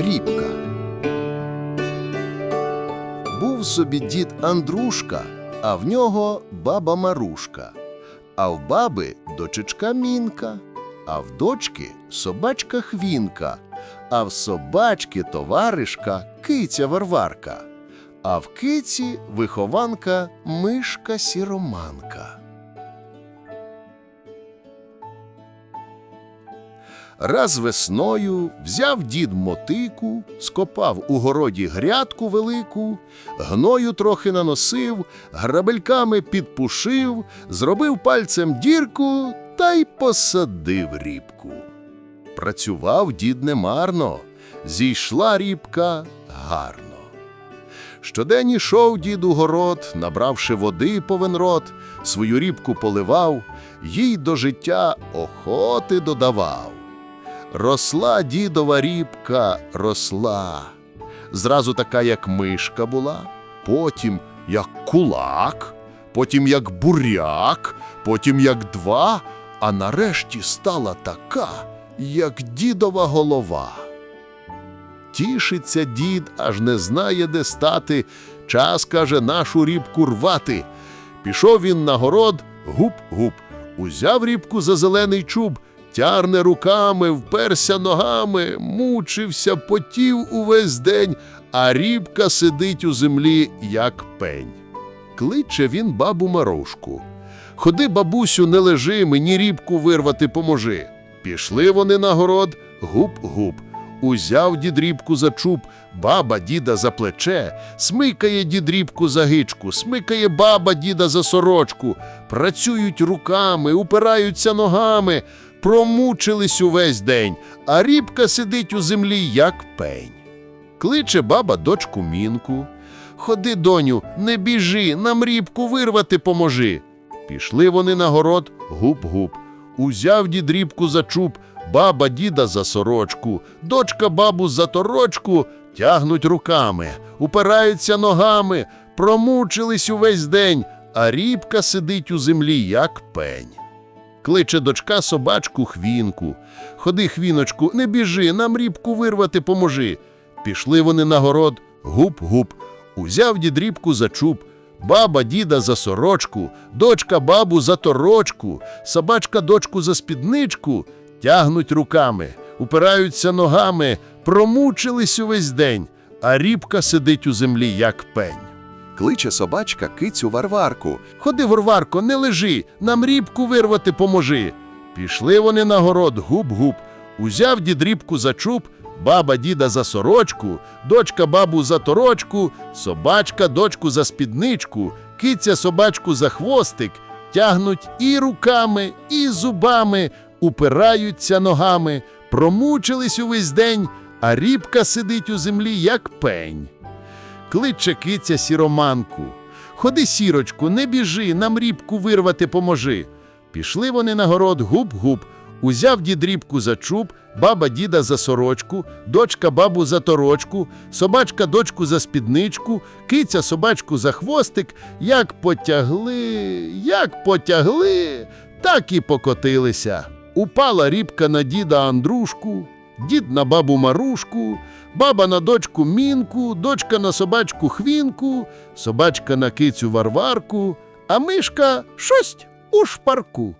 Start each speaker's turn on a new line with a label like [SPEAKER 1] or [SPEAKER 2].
[SPEAKER 1] Рібка. Був собі дід Андрушка, а в нього баба Марушка, а в баби дочечка Мінка, а в дочки собачка Хвінка, а в собачки товаришка киця Варварка, а в киці вихованка мишка Сіроманка. Раз весною взяв дід мотику, скопав у городі грядку велику, гною трохи наносив, грабельками підпушив, зробив пальцем дірку та й посадив рібку. Працював дід немарно, зійшла рібка гарно. Щодень ішов дід у город, набравши води повен рот, свою рібку поливав, їй до життя охоти додавав. Росла дідова рібка, росла. Зразу така, як мишка була, потім як кулак, потім як буряк, потім як два, а нарешті стала така, як дідова голова. Тішиться дід, аж не знає, де стати. Час, каже, нашу рібку рвати. Пішов він на город, гуп-гуп, узяв рібку за зелений чуб, тярне руками, вперся ногами, мучився, потів увесь день, а рібка сидить у землі, як пень. Кличе він бабу Марушку. Ходи, бабусю, не лежи, мені рібку вирвати поможи. Пішли вони на город, гуп-гуп. Узяв дід рібку за чуб, баба діда за плече, смикає дід рібку за гичку, смикає баба діда за сорочку, працюють руками, упираються ногами, промучились увесь день, а рібка сидить у землі, як пень. Кличе баба дочку мінку. Ходи, доню, не біжи, нам рібку вирвати поможи. Пішли вони на город, гуп-гуп. Узяв дід рібку за чуб, баба діда за сорочку, дочка бабу за торочку, тягнуть руками, упираються ногами, промучились увесь день, а рібка сидить у землі, як пень. Кличе дочка собачку хвінку. Ходи, хвіночку, не біжи, нам рібку вирвати поможи. Пішли вони на город, гуп-гуп. Узяв дід рібку за чуб, баба діда за сорочку, дочка бабу за торочку, собачка дочку за спідничку, тягнуть руками, упираються ногами, промучились увесь день, а рібка сидить у землі, як пень.
[SPEAKER 2] Кличе собачка кицю Варварку.
[SPEAKER 1] Ходи, Варварко, не лежи, нам рібку вирвати поможи. Пішли вони на город, гуп-гуп. Узяв дід рібку за чуб, баба діда за сорочку, дочка бабу за торочку, собачка дочку за спідничку, киця собачку за хвостик, тягнуть і руками, і зубами, упираються ногами, промучились увесь день, а рібка сидить у землі, як пень. Кличе киця сіроманку. Ходи, сірочку, не біжи, нам рібку вирвати поможи. Пішли вони на город гуп-гуп. Узяв дід рібку за чуб, баба діда за сорочку, дочка бабу за торочку, собачка дочку за спідничку, киця собачку за хвостик, як потягли, як потягли, так і покотилися. Упала рібка на діда Андрушку, дід на бабу Марушку, баба на дочку Мінку, дочка на собачку Хвінку, собачка на кицю Варварку, а мишка щось у шпарку.